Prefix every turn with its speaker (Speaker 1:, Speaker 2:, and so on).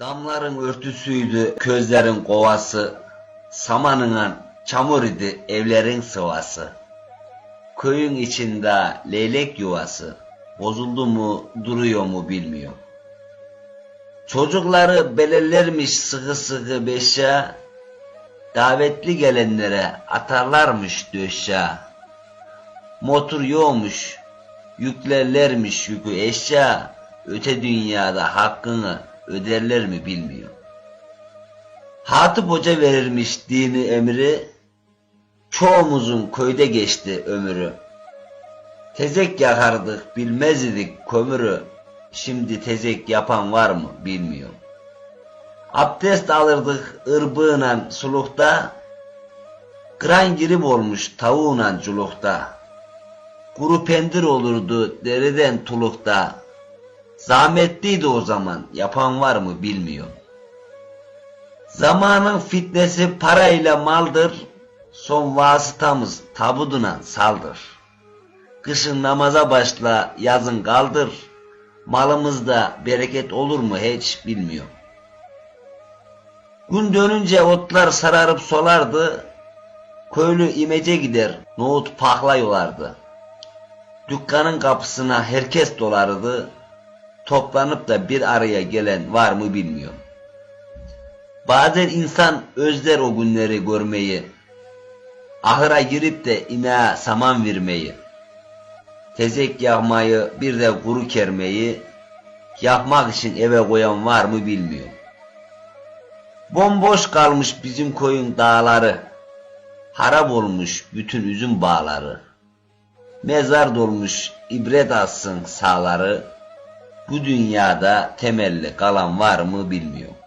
Speaker 1: Damların örtüsüydü közlerin kovası, samanınan çamur idi evlerin sıvası. Köyün içinde leylek yuvası, bozuldu mu duruyor mu bilmiyor. Çocukları belirlermiş sıkı sıkı beşe, davetli gelenlere atarlarmış döşe. Motor yokmuş, yüklerlermiş yükü eşya, öte dünyada hakkını öderler mi bilmiyor. Hatip Hoca verirmiş dini emri, çoğumuzun köyde geçti ömrü. Tezek yakardık bilmez idik kömürü, şimdi tezek yapan var mı bilmiyor. Abdest alırdık ırbığıyla sulukta, kıran girip olmuş tavuğla culukta. Kuru pendir olurdu deriden tulukta. Zahmetliydi o zaman yapan var mı bilmiyor. Zamanın fitnesi parayla maldır. Son vasıtamız tabuduna saldır. Kışın namaza başla yazın kaldır. Malımızda bereket olur mu hiç bilmiyor. Gün dönünce otlar sararıp solardı. Köylü imece gider nohut pakla yolardı. Dükkanın kapısına herkes dolardı. Toplanıp da bir araya gelen var mı bilmiyorum. Bazen insan özler o günleri görmeyi. Ahıra girip de ineğe saman vermeyi. Tezek yakmayı bir de kuru kermeyi. Yakmak için eve koyan var mı bilmiyorum. Bomboş kalmış bizim koyun dağları. Harap olmuş bütün üzüm bağları. Mezar dolmuş ibret alsın sağları. Bu dünyada temelli kalan var mı bilmiyorum.